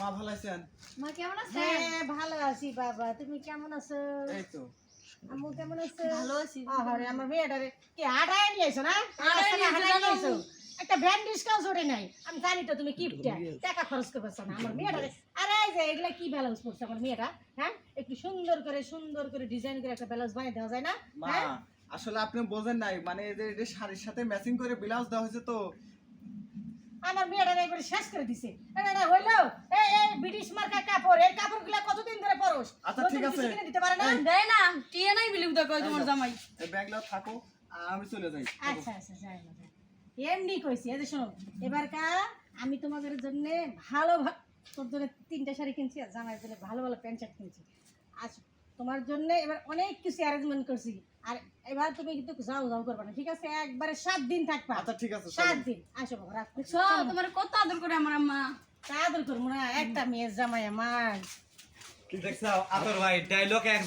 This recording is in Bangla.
মা ভালো আছেন? মা কেমন আছে হ্যাঁ ভালো আছি বাবা। তুমি কেমন আছো? এই তো। আম্মু কেমন আছো? ভালো আছি আরে আমার মেয়েটারে কি নিয়ে এসো না? নিয়ে এসো, একটা ভ্যান ডিসকাউন্ট ওঠে নাই। আমি জানি তো তুমি কিপটা টাকা খরচ করবে না। আমার মেয়েটারে আরে এই যে এগুলা কি ব্যালেন্স করছে আমার মেয়েটা? হ্যাঁ? একটু সুন্দর করে সুন্দর করে ডিজাইন করে একটা ব্যালেন্স বানিয়ে দেওয়া যায় না? হ্যাঁ? আসলে আপনি বোঝেন নাই। মানে এদের যে শাড়ির সাথে ম্যাচিং করে ব্লাউজ দেওয়া হয়েছে তো আমার মেয়েটারে একবারে শেষ করে দিছে। এটা না হইল এই এই ব্রিটিশ মার্কা কাপড় এই কাপড়গুলা কতদিন ধরে পরোস? আচ্ছা, ঠিক আছে। কিনে দিতে পারে না? দেয় না টিয়ে নাই বিলিভ দেখো তোমার জামাই। এই ব্যাগগুলো থাকো আর আমি চলে যাই। আচ্ছা আচ্ছা যাই না যাই। এমনি কইছি এই যে শোনো এবার কা আমি তোমাদের জন্য ভালো তোর জন্য তিনটা শাড়ি কিনছি আর জামাইয়ের জন্য ভালো ভালো প্যান্ট শার্ট কিনছি। আজ তোমার জন্য এবার অনেক কিছু অ্যারেঞ্জমেন্ট করছি। আর এবার তুমি কিন্তু যাও যাও করবে না ঠিক আছে? একবারে সাত দিন থাকবে। আচ্ছা ঠিক আছে সাত দিন। আসো বাবা রাখ। সব তোমার কত আদর করে আমার আম্মা? তা আদর করব না একটা মেয়ের জামাই আমার। কি দেখছ? আতর ভাই ডায়লগ এক